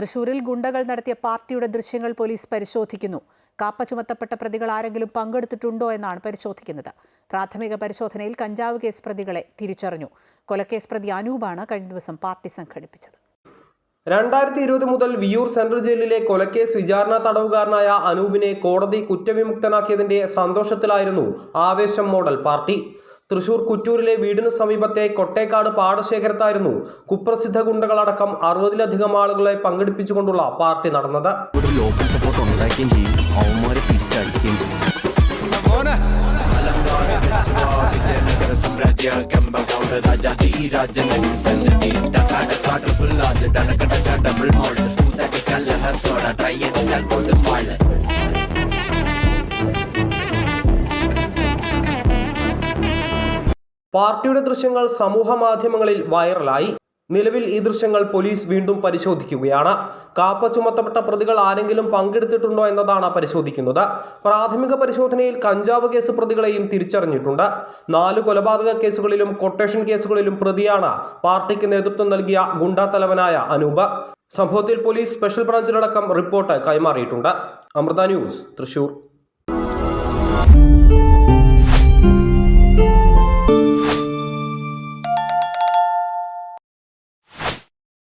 തൃശൂരിൽ ഗുണ്ടകൾ നടത്തിയ പാർട്ടിയുടെ ദൃശ്യങ്ങൾ പോലീസ് പരിശോധിക്കുന്നു. കാപ്പ ചുമത്തപ്പെട്ട പ്രതികൾ ആരെങ്കിലും പങ്കെടുത്തിട്ടുണ്ടോ എന്നാണ് പരിശോധിക്കുന്നത്. പ്രാഥമിക പരിശോധനയിൽ കഞ്ചാവ് കേസ് പ്രതികളെ തിരിച്ചറിഞ്ഞു. കൊലക്കേസ് പ്രതി അനൂപാണ് കഴിഞ്ഞ ദിവസം പാർട്ടി സംഘടിപ്പിച്ചത്. രണ്ടായിരത്തി ഇരുപത് മുതൽ വിയൂർ സെൻട്രൽ ജയിലിലെ കൊലക്കേസ് വിചാരണ തടവുകാരനായ അനൂപിനെ കോടതി കുറ്റവിമുക്തനാക്കിയതിന്റെ സന്തോഷത്തിലായിരുന്നു ആവേശം മോഡൽ പാർട്ടി. തൃശൂർ കുറ്റൂരിലെ വീടിനു സമീപത്തെ കൊട്ടേക്കാട് പാടശേഖരത്തായിരുന്നു കുപ്രസിദ്ധ ഗുണ്ടകളടക്കം അറുപതിലധികം ആളുകളെ പങ്കെടുപ്പിച്ചുകൊണ്ടുള്ള പാർട്ടി നടന്നത്. ഒരു ലോക്കൽ സപ്പോർട്ട് ഉണ്ടാക്കുകയും ചെയ്യും. അവന്മാരെ തിരിച്ചടിക്കുകയും ചെയ്യും. പാർട്ടിയുടെ ദൃശ്യങ്ങൾ സമൂഹ മാധ്യമങ്ങളിൽ വൈറലായി. നിലവിൽ ഈ ദൃശ്യങ്ങൾ പോലീസ് വീണ്ടും പരിശോധിക്കുകയാണ്. കാപ്പ ചുമത്തപ്പെട്ട പ്രതികൾ ആരെങ്കിലും പങ്കെടുത്തിട്ടുണ്ടോ എന്നതാണ് പരിശോധിക്കുന്നത്. പ്രാഥമിക പരിശോധനയിൽ കഞ്ചാവ് കേസ് പ്രതികളെയും തിരിച്ചറിഞ്ഞിട്ടുണ്ട്. നാല് കൊലപാതക കേസുകളിലും കൊട്ടേഷൻ കേസുകളിലും പ്രതിയാണ് പാർട്ടിക്ക് നേതൃത്വം നൽകിയ ഗുണ്ടാ തലവനായ അനൂപ്. സംഭവത്തിൽ പോലീസ് സ്പെഷ്യൽ ബ്രാഞ്ചിലടക്കം റിപ്പോർട്ട് കൈമാറിയിട്ടുണ്ട്. അമൃത ന്യൂസ് തൃശൂർ.